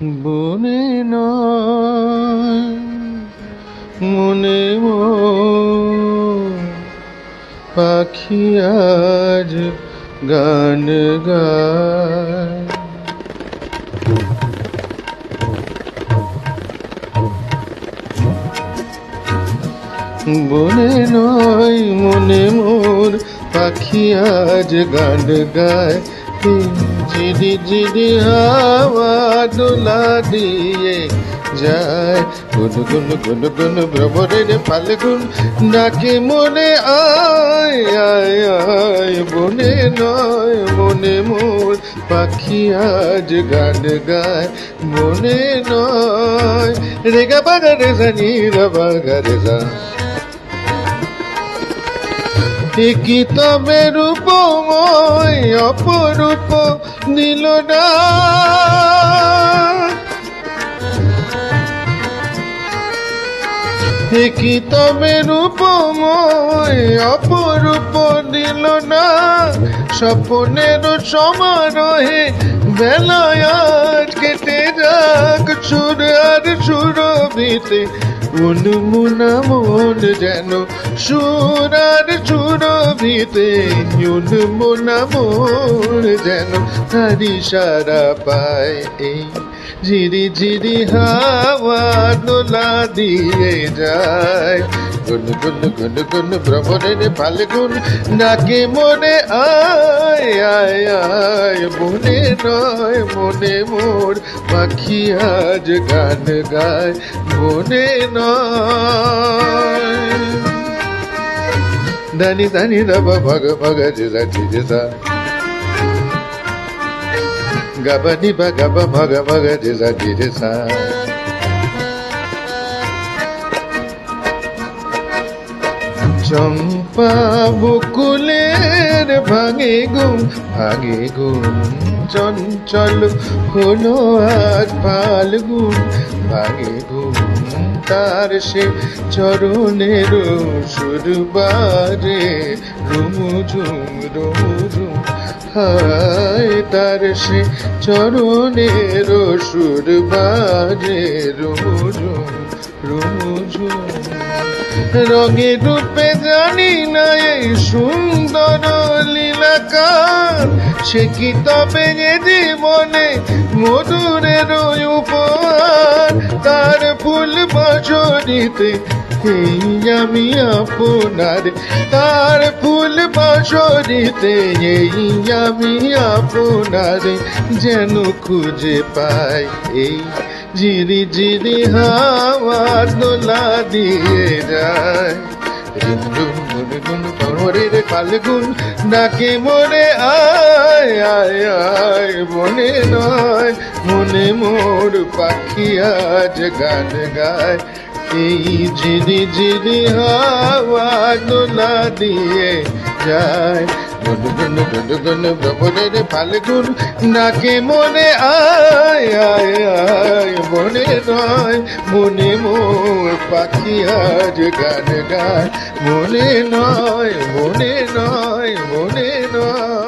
বনে মনে মন, পাখি আজ গান গায়। বনে নয়, মনে মোর পাখি আজ গান গায়। জিডি জিডি হাওয়া দোলা দিয়ে যায়। গুন গুন গুন গুন ভ্রমণের ফাল্গুন ডাকে, মনে আয় আয় আয় বনে নয়, মনে মোর পাখি আজ গান গায়, মনে নয়। রেগা বাগা রেজা নীরা বাগা রেজা কি তবে রূপময় অপরূপ দিল না কি তবে রূপময় অপরূপ দিল না স্বপ্নের সমারোহে বেলায় সুরভিতে উন্মুনা মন যেন সুরার চুরভিতে উন্মুনা মন যেন তারি সারা পায়। এই ঝিরি ঝিরি হাওয়া দোলা দিয়ে যায় গুন গুন গুন গুন, ভ্রমণের ফাল্গুন। নাকে মনে আয় আয় আয়, মনে নয়, মনে মোর পাখি আজ গান গায়, মনে নয়। দানি দানি রব ভগ ভগ জিজা জিজা গবা, নিবা, গবা, ভগ ভগ জিজা জিজা চম্পা বকুলের ভাঙে ঘুম ভাঙে ঘুম চঞ্চল হলো আজ ফাল্গুন। ভাঙে ঘুম তার সে চরণের সুরবারে রুমুঝুম রুমুঝুম। হায় তার সে চরণের সুরবারে রুমুঝুম রুমুঝুম। রঙে রূপে জানি না এই সুন্দর লীলাকার। সে কি তবে জীবনে মধুরের উপহার? তার ফুল বসরিতে এই আমি আপনার? তার ফুল বসরিতে এই আমি আপনার? যেন খুঁজে পাই এই জিরি জিরি হাওয়া দোলা দিয়ে যায়। রিমঝুম গুনগুন ফাল্গুন ডাকে, মনে আয় আয় আয়, মনে নয়, মনে মোর পাখি আজ গান গায়। এই জিরি জিরি হাওয়া দোলা দিয়ে যায়। গুন ফাল্গুন নাকে মনে আয় আয় আয়, মনে নয়, মনে মোর পাখি আজ গান গায়। মনে নয় মনে নয় মনে নয়।